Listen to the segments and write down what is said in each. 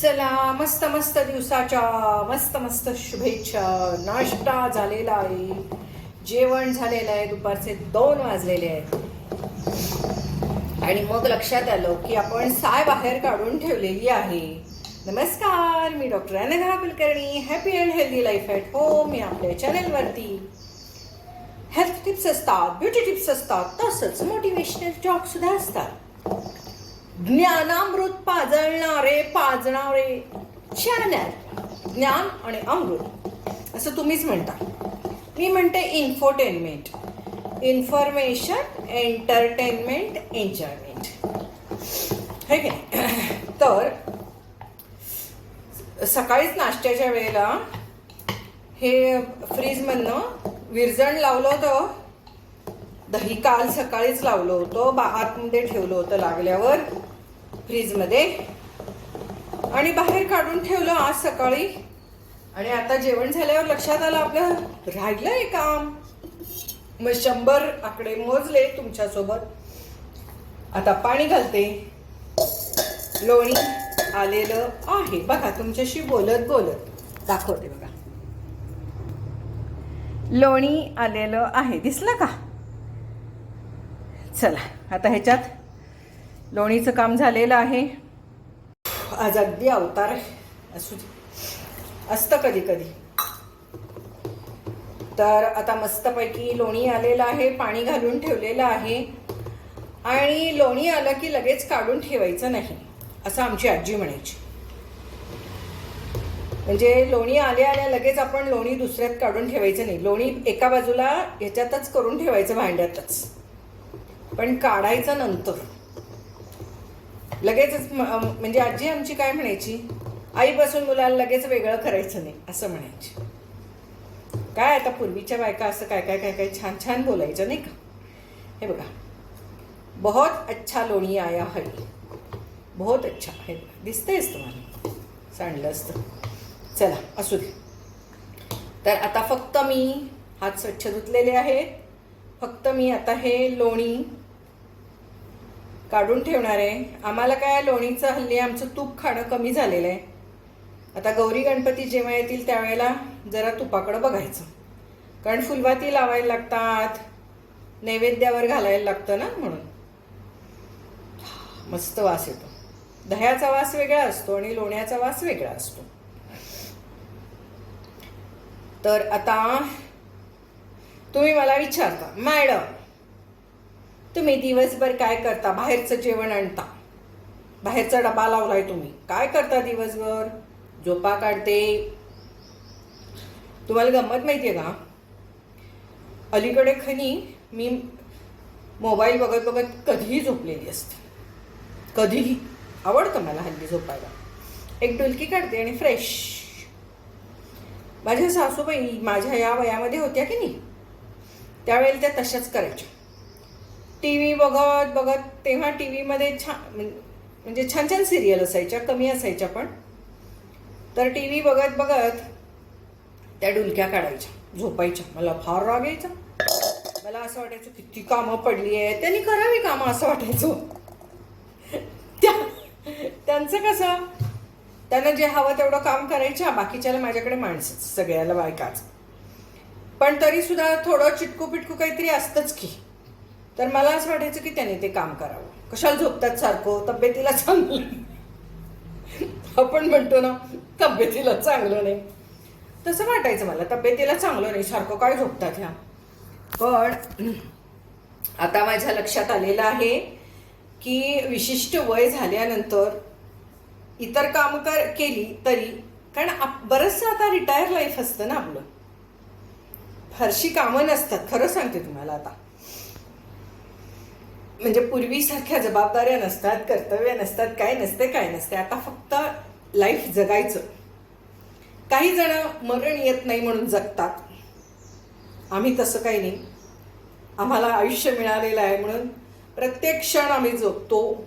चला मस्त मस्त दिवसाच्या मस्त मस्त शुभेच्छा. नाश्ता झालेला आहे. जेवण झालेलं आहे. दुपारचे दोन वाजलेले आहेत. आणि मग लक्षात आलं की आपण साय बाहेर काढून ठेवलेली आहे. नमस्कार मी doctor Anagha Kulkarni. Happy and healthy life at home या आपल्या चॅनलवरती हेल्थ टिप्स असतात ब्युटी टिप्स असतात तसंच मोटिवेशनल जॉब सुद्धा असतात. ज्ञानामृत पाजळणारे पाजणारे. चॅनल ज्ञान आणि अमृत. असं तुम्हीच म्हणता. मी म्हणते इन्फोटेनमेंट इन्फॉर्मेशन एंटरटेनमेंट एन्जॉयमेंट हे की नाही? तर सकाळीच नाश्त्याच्या वेळेला हे फ्रीजमधनं विरजण लावलं होतं. दही काल सकाळीच लावलं होतं. बा आतमध्ये ठेवलं होतं लागल्यावर. फ्रीजमध्ये. आणि बाहेर काढून ठेवलं आज सकाळी. आणि आता जेवण झाल्यावर लक्षात आलं आपलं आहे काम. मग शंभर आकडे मोजले तुमच्यासोबत. आता पाणी घालते. लोणी आलेलं आहे. बघा तुमच्याशी बोलत बोलत. दाखवते बघा. लोणी आलेलं आहे. दिसलं का? चला आता ह्याच्यात लोणीचं काम झालेलं आहे. आज अगदी अवतार आहे. असू दे. असतं कधी कधी. तर आता मस्तपैकी लोणी आलेलं आहे पाणी घालून ठेवलेलं आहे. आणि लोणी आलं की लगेच काढून ठेवायचं नाही असं आमची आजी म्हणायची. म्हणजे लोणी आल्या आल्या लगेच आपण लोणी दुसऱ्यात काढून ठेवायचं नाही. लोणी एका बाजूला ह्याच्यातच करून ठेवायचं भांड्यातच. पण काढायचं नंतर. लगेचच म्हणजे आजी आमची काय म्हणायची? आईपासून मुलाला लगेच वेगळं करायचं नाही असं म्हणायची. काय आता पूर्वीच्या बायका असं काय काय काय काय छान छान बोलायचं नाही का? हे बघा. बहुत अच्छा लोणी आया है बहुत अच्छा. हे बघा. दिसतंयच तुम्हाला. सांडलं असतं. चला असू दे. तर आता फक्त मी हात स्वच्छ धुतलेले आहेत. फक्त मी आता हे लोणी काढून ठेवणार आहे. आम्हाला काय लोणीचं हल्ली आमचं तूप खाणं कमी झालेलं आहे. आता गौरी गणपती जेव्हा येतील त्यावेळेला जरा तुपाकडं बघायचं. कारण फुलवाती लावायला लागतात. नैवेद्यावर घालायला लागतं ना म्हणून. मस्त वास येतो. दह्याचा वास वेगळा असतो आणि लोण्याचा वास वेगळा असतो. तर आता तुम्ही मला विचारता मॅडम तुम्ही दिवसभर काय करता? बाहेरचं जेवण आणता. बाहेरचा डबा लावलाय तुम्ही. काय करता दिवसभर? झोपा काढते. तुम्हाला गंमत माहिती आहे का? अलीकडे खनी मी मोबाईल बघत बघत कधीही झोपलेली असते. कधीही. आवडतं मला हल्ली झोपायला. एक डुलकी काढते आणि फ्रेश माझ्या सासूबाई माझ्या या वयामध्ये होत्या की नाही? त्यावेळेला त्या तशाच करायच्या. टी व्ही बघत बघत तेव्हा टी व्हीमध्ये छान म्हणजे छान छान सिरियल असायच्या कमी असायच्या पण. तर टी व्ही बघत बघत त्या डुलक्या काढायच्या झोपायच्या. मला फार राग यायचा. मला असं वाटायचं किती कामं पडली आहे त्यांनी करावी कामं असं वाटायचं. त्या त्यांचं कसं? त्यांना जे हवं तेवढं काम करायच्या बाकीच्याला माझ्याकडे माणसं सगळ्याला बायकाच. पण तरी सुद्धा थोडं चिटकू पिटकू काहीतरी असतंच की. तर मला असं वाटायचं की त्याने ते काम करावं. कशाला झोपतात सारखं? तब्येतीला चांगलं आपण म्हणतो ना तब्येतीला चांगलं नाही. तसं वाटायचं मला तब्येतीला चांगलं नाही सारखं काय झोपतात ह्या. पण आता माझ्या लक्षात आलेलं आहे की विशिष्ट वय झाल्यानंतर इतर काम कर केली तरी कारण आप- बरंचसं आता रिटायर लाईफ असतं ना आपलं. फारशी कामं नसतात खरं सांगते तुम्हाला आता. म्हणजे पूर्वीसारख्या जबाबदाऱ्या नसतात कर्तव्य नसतात काय नसते काय नसते. आता फक्त लाईफ जगायचं. काही जण मरण येत नाही म्हणून जगतात. आम्ही तसं काही नाही. आम्हाला आयुष्य मिळालेलं आहे म्हणून प्रत्येक क्षण आम्ही झोपतो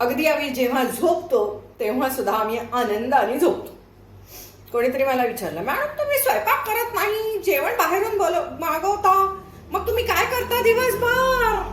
अगदी आम्ही जेव्हा झोपतो तेव्हा सुद्धा आम्ही आनंदाने झोपतो. कोणीतरी मला विचारलं मॅडम तुम्ही स्वयंपाक करत नाही? जेवण बाहेरून बोल मागवता? मग तुम्ही काय करता दिवसभर?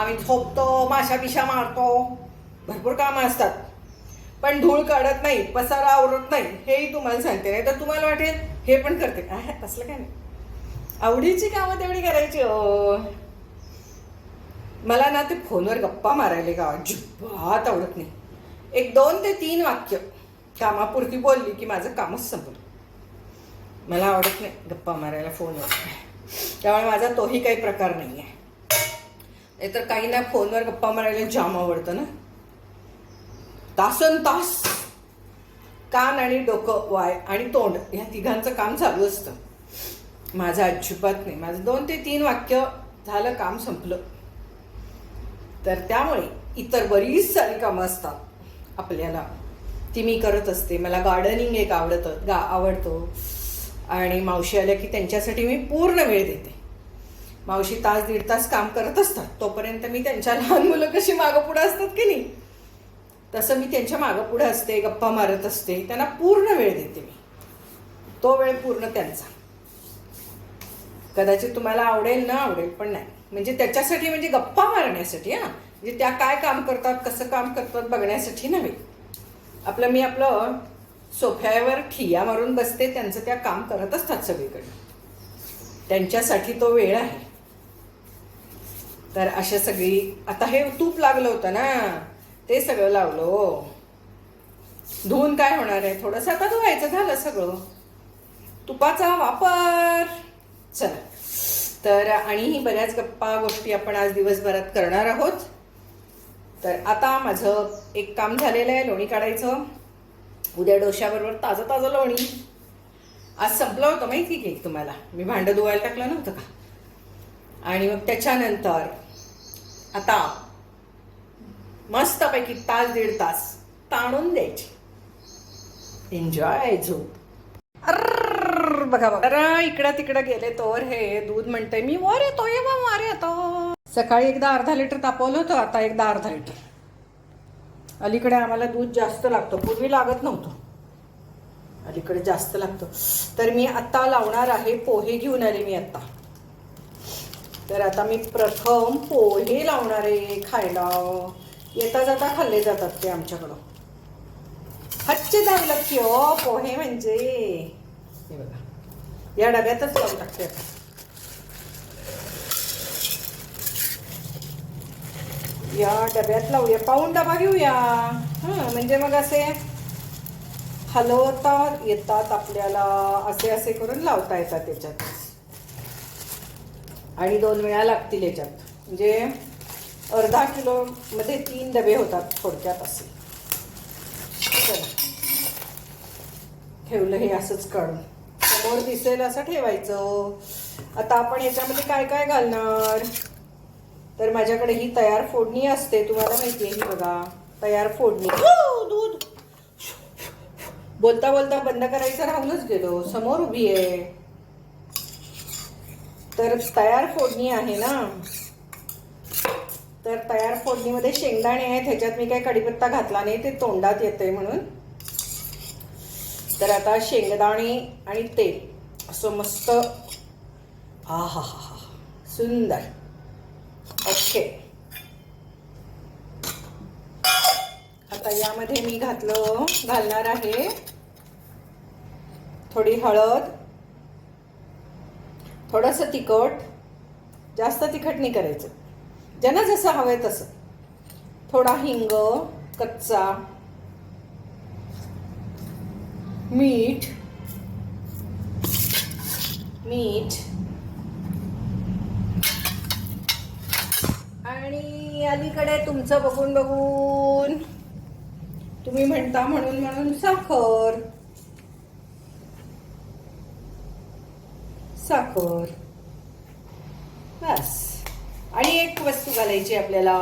आम्ही झोपतो माशा बिशा मारतो. भरपूर कामं असतात. पण धूळ काढत नाही पसारा आवरत नाही हेही तुम्हाला सांगते. नाही तर तुम्हाला वाटेल हे पण करते. काय असलं काय नाही. आवडीची कामं तेवढी करायची हो मला ना ते फोनवर गप्पा मारायला का अजिबात आवडत नाही. एक दोन ते तीन वाक्य कामापुरती बोलली की माझं कामच संपलं. मला आवडत नाही गप्पा मारायला फोनवर. त्यामुळे माझा तोही काही प्रकार नाही आहे नाहीतर काही ना फोनवर गप्पा मारायला जाम आवडतं ना. तासन तास. कान आणि डोकं वाय आणि तोंड ह्या तिघांचं काम चालू असतं. माझं अजिबात नाही. माझं दोन ते तीन वाक्य झालं काम संपलं. तर त्यामुळे इतर बरीच सारी कामं असतात आपल्याला. ती मी करत असते. मला गार्डनिंग एक आवडतं गा आवडतो. आणि मावशी आल्या की त्यांच्यासाठी मी पूर्ण वेळ देते. मावशी तास दीड तास काम करत असतात. तोपर्यंत मी त्यांच्या लहान मुलं कशी मागं पुढं असतात की नाही? तसं मी त्यांच्या मागं पुढं असते गप्पा मारत असते. त्यांना पूर्ण वेळ देते मी. तो वेळ पूर्ण त्यांचा. कदाचित तुम्हाला आवडेल ना आवडेल पण नाही. म्हणजे त्याच्यासाठी म्हणजे गप्पा मारण्यासाठी हा. म्हणजे त्या काय काम करतात कसं काम करतात बघण्यासाठी नव्हे. आपलं मी आपलं सोफ्यावर ठिया मारून बसते त्यांचं त्या काम करत असतात सगळीकडे. त्यांच्यासाठी तो वेळ आहे. तर अशा सगळी आता हे तूप लागलं होतं ना ते सगळं लावलं हो. धुवून काय होणार आहे? थोडंसं आता धुवायचं झालं सगळं. तुपाचा वापर. चला. तर आणि ही बऱ्याच गप्पा गोष्टी आपण आज दिवसभरात करणार आहोत. तर आता माझं एक काम झालेलं आहे लोणी काढायचं. उद्या डोश्याबरोबर ताजं ताजं लोणी. आज संपलं होतं माहिती की तुम्हाला. मी भांडं धुवायला टाकलं नव्हतं का? आणि मग त्याच्यानंतर आता मस्तपैकी तास दीड तास ताणून द्यायची. एन्जॉय झोप बघा बघा. इकडं तिकडं गेले तोवर हे दूध म्हणतंय मी वर येतो ये बा वर येतो. सकाळी एकदा अर्धा लिटर तापवलं होतं आता एकदा अर्धा लिटर. अलीकडे आम्हाला दूध जास्त लागतं. पूर्वी लागत नव्हतं. अलीकडे जास्त लागतं. तर मी आत्ता लावणार आहे पोहे घेऊन आले मी आत्ता तर आता मी प्रथम पोहे लावणार आहे खायला येता जाता खाल्ले जातात ते आमच्याकडं. हच्चे धावलं की हो पोहे म्हणजे. हे बघा. या डब्यातच लावून टाकते आता. या डब्यात लावूया. पाऊन डबा घेऊया. हां म्हणजे मग असे हलवता येतात आपल्याला असे असे करून लावता येतात त्याच्यात. आणि दोन वेळा लागतील याच्यात. म्हणजे अर्धा किलोमध्ये तीन डबे होतात थोडक्यात असे. चला. ठेवलं हे असंच काढून. समोर दिसेल असं ठेवायचं. आता आपण याच्यामध्ये काय काय घालणार? तर माझ्याकडे ही तयार फोडणी असते. तुम्हाला माहिती आहे ही बघा. तयार फोडणी. हो, दूध. बोलता बोलता बंद करायचं राहूनच गेलो. समोर उभी आहे. तर तयार फोडणी आहे ना? तर तयार फोडणीमध्ये शेंगदाणे आहेत ह्याच्यात मी काही कढीपत्ता घातला नाही ते तोंडात येते म्हणून. तर आता शेंगदाणे आणि तेल असं मस्त. हा हा हा हा. सुंदर. ओके. आता यामध्ये मी घातलं घालणार आहे थोडी हळद. थोडंसं तिखट जास्त तिखट नाही करायचं. ज्यांना जसं हवंय तसं. थोडा हिंग कच्चा मीठ मीठ आणि अलीकडे तुमचं बघून बघून तुम्ही म्हणता म्हणून म्हणून साखर. साखर. बस. आणि एक वस्तू घालायची आपल्याला.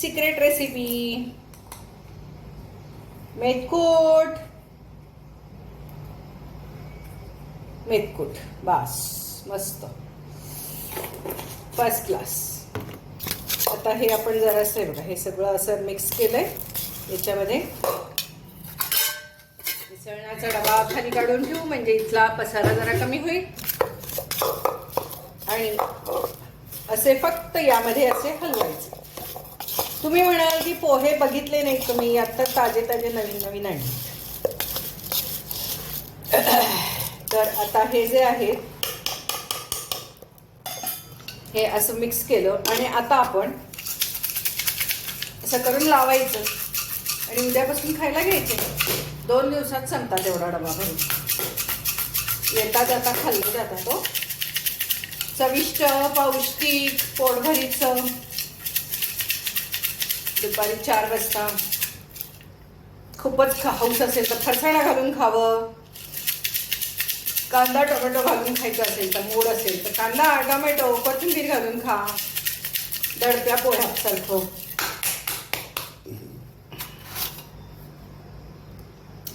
सिक्रेट रेसिपी मेथकूट मेथकूट बस. मस्त. फर्स्ट क्लास आता हे आपण जरासं आहे बघा हे सगळं असं मिक्स केलंय. याच्यामध्ये मिसळण्याचा डबा खाली काढून ठेवू. म्हणजे इथला पसारा जरा कमी होईल. आणि असे फक्त यामध्ये असे हलवायचे. तुम्ही म्हणाल की पोहे बघितले नाही तुम्ही आता ताजे ताजे नवीन नवीन आणले. तर आता हे जे आहे हे असं मिक्स केलं आणि आता आपण असं करून लावायचं. आणि उद्यापासून खायला घ्यायचे. दोन दिवसात संपतात एवढा डबा भरून. येता जाता खाल्लं जाता तो हो. चविष्ट पौष्टिक पोटभरीचं. दुपारी चार वाजता. खूपच हौस असेल तर फरसाणा घालून खावं. कांदा टोमॅटो घालून खायचं असेल तर मूड असेल तर कांदा टोमॅटो कोथिंबीर घालून खा. दडप्या पोह्यासारखं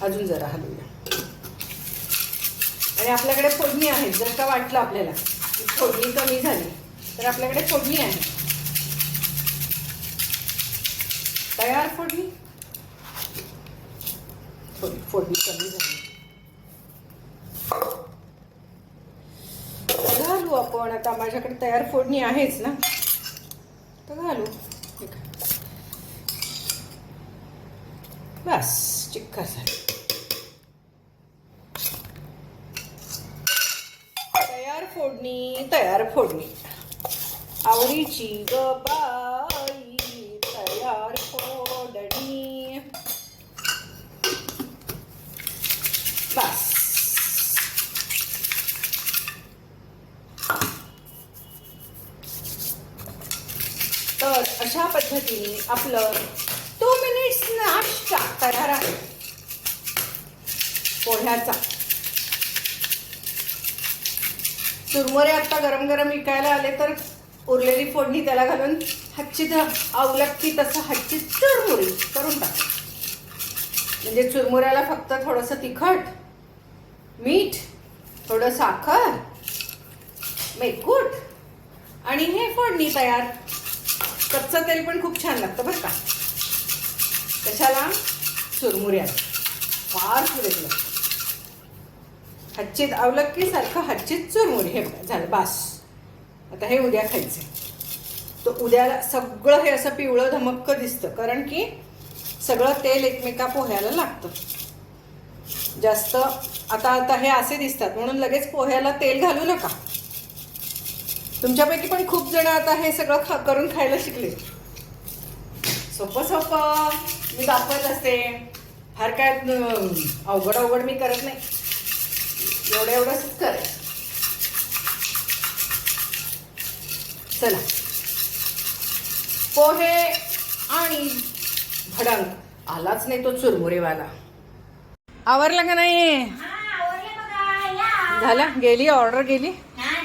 अजून जरा हलवूया. आणि आपल्याकडे फोडणी आहे जर का वाटलं आपल्याला. फोडणी कमी झाली. तर आपल्याकडे फोडणी आहे. तयार फोडणी? फोडणी कमी झाली. तर घालू आपण. आता माझ्याकडे तयार फोडणी आहेच ना. तर घालू. बस चिक्का झाली तयार फोडणी तयार फोडणी. आवडीची ग बाई तयार फोडणी. बस. तर अशा पद्धतीने आपलं टू मिनिट्स नाश्ता तयार आहे. पोह्याचा. चुरमुरे आत्ता गरम गरम विकायला आले तर उरलेली फोडणी त्याला घालून हच्ची आवलक्की तसं हच्ची चुरमुरी करून टाक. म्हणजे चुरमुऱ्याला फक्त थोडंसं तिखट मीठ थोडं साखर मेकूट आणि हे फोडणी तयार. कच्चं तेल पण खूप छान लागतं बरं का. कशाला? चुरमुऱ्या फार सुरेख लागतं. हच्चीत आवलक्की सारखं हच्चीत चुरमुर हे झालं बास. आता हे उद्या खायचं तर उद्याला सगळं हे असं पिवळं धमक्क दिसतं कारण की सगळं तेल एकमेका पोह्याला लागतं. जास्त आता आता हे असे दिसतात म्हणून लगेच पोह्याला तेल घालू नका. तुमच्यापैकी पण खूप जण आता हे सगळं खा करून खायला शिकले सोपं सोपं. मी दाखवत असते. फार काय अवघड अवघड मी करत नाही. एवढं एवढंच करायचं चला. पोहे आणि भडंग. आलाच नाही तो चुरमुरेवाला. आवरला का नाही? हा. झाला? गेली? ऑर्डर गेली? हा,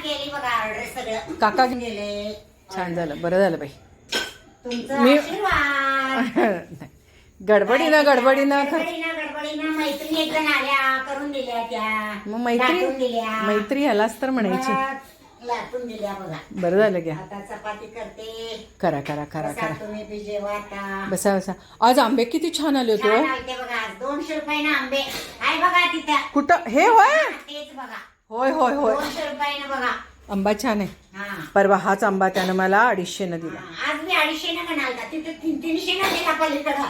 काका गेले. छान झालं. बरं झालं बाई. मी- गडबडीनं गडबडीनं मैत्रिणी एक जण आल्या. दिल्या त्या मग मैत्री लाटून दिल्या. मैत्री ह्यालाच तर म्हणायची. लाटून दिल्या बघा. बरं झालं घ्या. आता चपाती करते. करा करा करा बसा करा. तुम्ही बी जेवा आता. बसा बसा. आज आंबे किती छान आले होते छान हो आलते बघा आज दोनशे रुपयानं आंबे. आहे बघा तिथं. कुठं? हे होय? तेच बघा. होय होय होय. दोनशे रुपयानं बघा. आंबा छान आहे. हा. परवा हाच आंबा त्यानं मला अडीचशेनं दिला. हा, आज मी अडीचशे ना म्हणाल का? तिथे तीन तीनशे ना दिला पलीकडं.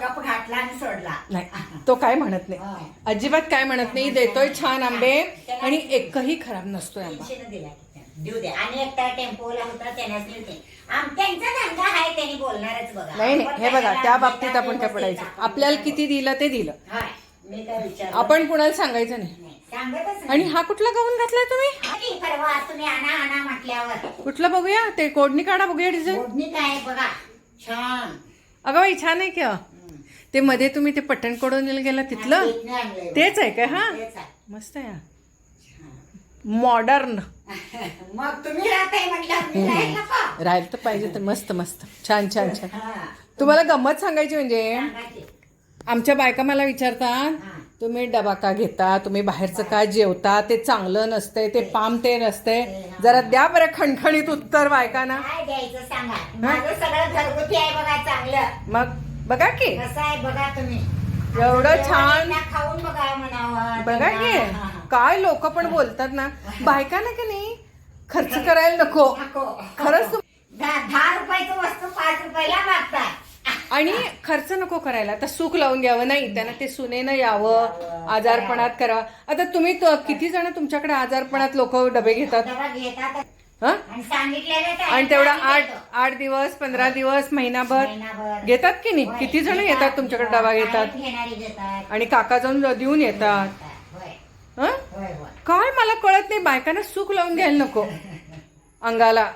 गप घातला आणि सोडला. नाही तो काय म्हणत नाही. अजिबात काय म्हणत नाही देतोय छान आंबे आणि एकही खराब नसतोय आंबा. तीनशे दिला देऊ दे. आणि एकटा टेम्पोला होता त्यानेच दिलते आम त्यांचा धंदा आहे त्यांनी बोलणारच बघा. नाही नाही हे बघा त्या बाबतीत आपण काय पडायचं. आपल्याला. किती दिलं ते दिलं. होय मी काय विचार आपण कुणाला सांगायचं नाही. सांगतच. आणि हा कुठला गाऊन घातलाय तुम्ही आणि परवा तुम्ही आणा आणा म्हटल्यावर कुठला बघूया ते कोडणी काढा बघूया डिझाईन ओढणी काय बघा छान अगं बाई छान आहे का. ते मध्ये तुम्ही ते पटण कोडवणीला गेला तिथलं आणलंय. तेच आहे का हा तेच आहे. मस्त आहे. मॉडर्न मग तुम्ही राहताय म्हटल्यावर मी राहील नको राहिलं तर पाहिजे तर मस्त मस्त छान छान छान हा. तुम्हाला गंमत सांगायची म्हणजे. आमच्या बायका मला विचारतात. तुम्ही डबा का घेता तुम्ही बाहेरचं का जेवता ते चांगलं नसतंय ते पाम ते नसतंय. जरा द्या बरं खणखणीत उत्तर बायकांना. काय द्यायचं सांगा? माझं सगळं घरगुती आहे बघा चांगलं. मग बघा की. कसं आहे बघा तुम्ही. एवढं छान. खाऊन बघा म्हणावं बघा की. त्यांना. काय लोक पण बोलतात ना. बायकांना की नाही खर्च करायला नको. नको. खरंच तू- दहा दहा रुपयाची वस्तू पाच रुपयाला मागतात. आणि खर्च नको करायला. आता सुख लावून घ्यावं नाही त्यांना ते सुनेनं यावं. आजारपणात करावं आता तुम्ही त- किती जण तुमच्याकडे आजारपणात लोक डबे घेतात? डबा घेतात. हं? आणि सांगितलेलं ते आणि तेवढा आठ. आठ दिवस पंधरा दिवस महिनाभर? महिनाभर. घेतात की नाही? होय, किती जण. येतात तुमच्याकडे डबा घेतात? घेणारी घेतात. आणि काका जाऊन देऊन येतात. होय. हं? होय होय. काय मला कळत नाही. बायकांना सुख लावून घ्यायला नको. अंगाला.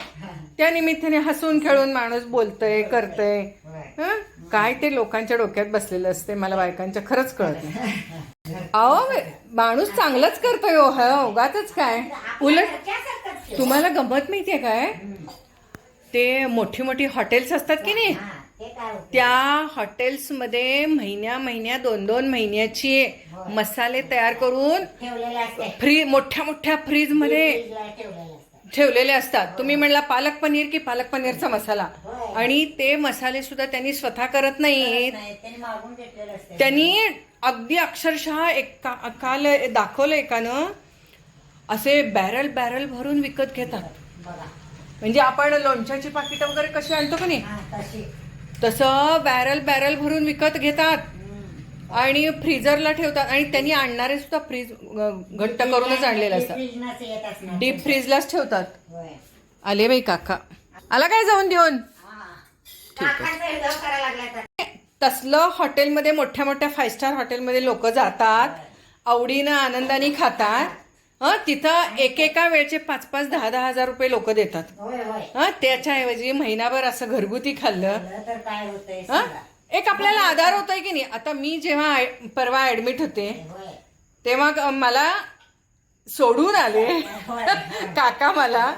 त्या निमित्ताने हसून खेळून माणूस बोलतय करतय. होय. हं? काय ते लोकांच्या डोक्यात बसलेलं असते मला बायकांच्या खरंच कळत नाही अहो माणूस चांगलंच करतोय हो हा उगाच काय उलट. तुम्हाला गंमत माहितीये काय ते मोठी मोठी हॉटेल्स असतात की नाही? त्या हॉटेल्समध्ये महिन्या महिन्या दोन दोन महिन्याची मसाले तयार करून फ्री मोठ्या मोठ्या फ्रीजमध्ये फ्रीजला ठेवलेले असते ठेवलेले असतात. तुम्ही म्हणला पालक पनीर की पालक पनीरचा मसाला. होय. आणि ते मसाले सुद्धा त्यांनी स्वतः करत नाहीत. नाही, त्यांनी मागून घेतलेलं असते त्यांनी अगदी अक्षरशः एक का- काल दाखवलं एकानं असे बॅरल बॅरल भरून विकत घेतात. बघा म्हणजे आपण लोणच्याची पाकिटं वगैरे कशी आणतो का नाही? हा तशी. तसं बॅरल बॅरल भरून विकत घेतात. आणि फ्रीजरला ठेवतात आणि त्यांनी आणणारे सुद्धा फ्रीज घट्ट करूनच आणलेलं असतात. डीप फ्रीजलाच ठेवतात. आले बाई काका. आला काय जाऊन देऊन? तसलं हॉटेलमध्ये मोठ्या मोठ्या फाईव्ह स्टार हॉटेलमध्ये लोक जातात आवडीनं आनंदाने खातात. हं तिथं एकेका वेळचे पाच पाच दहा दहा हजार रुपये लोक देतात. हं त्याच्याऐवजी महिनाभर असं घरगुती खाल्लं. एक आपल्याला आधार होतोय की नाही? आता मी जेव्हा ऍ- परवा ऍडमिट होते होय. तेव्हा मला सोडून आले. होय. काका मला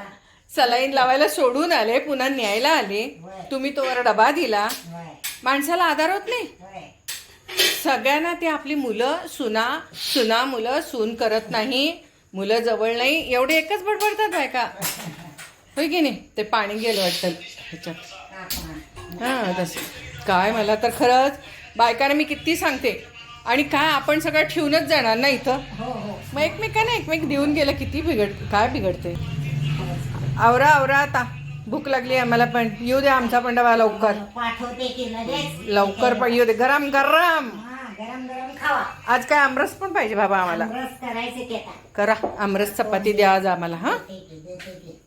सलाईन लावायला सोडून आले पुन्हा न्यायला आले. तुम्ही तोवर डबा दिला. होय. माणसाला आधार होत नाही. होय. सगळ्यांना ते आपली मुलं सुना सुना मुलं सून करत नाही मुलं जवळ नाही एवढे एकच बडबडतात बायका. होय की नाही? ते पाणी गेलं वाटतं ह्याच्यात. हा तसं. काय मला तर खरंच बायकांना मी किती सांगते. आणि काय आपण सगळं ठेवूनच जाणार ना इथं? हो हो. मग एकमेकांना एकमेक देऊन गेलं किती बिघड काय बिघडते? आवरा आवरा आता. भूक लागली आम्हाला पण. येऊ दे आमचा पण डबा लवकर पाठवते की लगेच. लवकर पण येऊ दे. गरम गरम. हा गरम गरम खावा. आज काय आमरस पण पाहिजे बाबा आम्हाला. रस करायचे करा आमरस चपाती द्या आज आम्हाला हा? देते देते.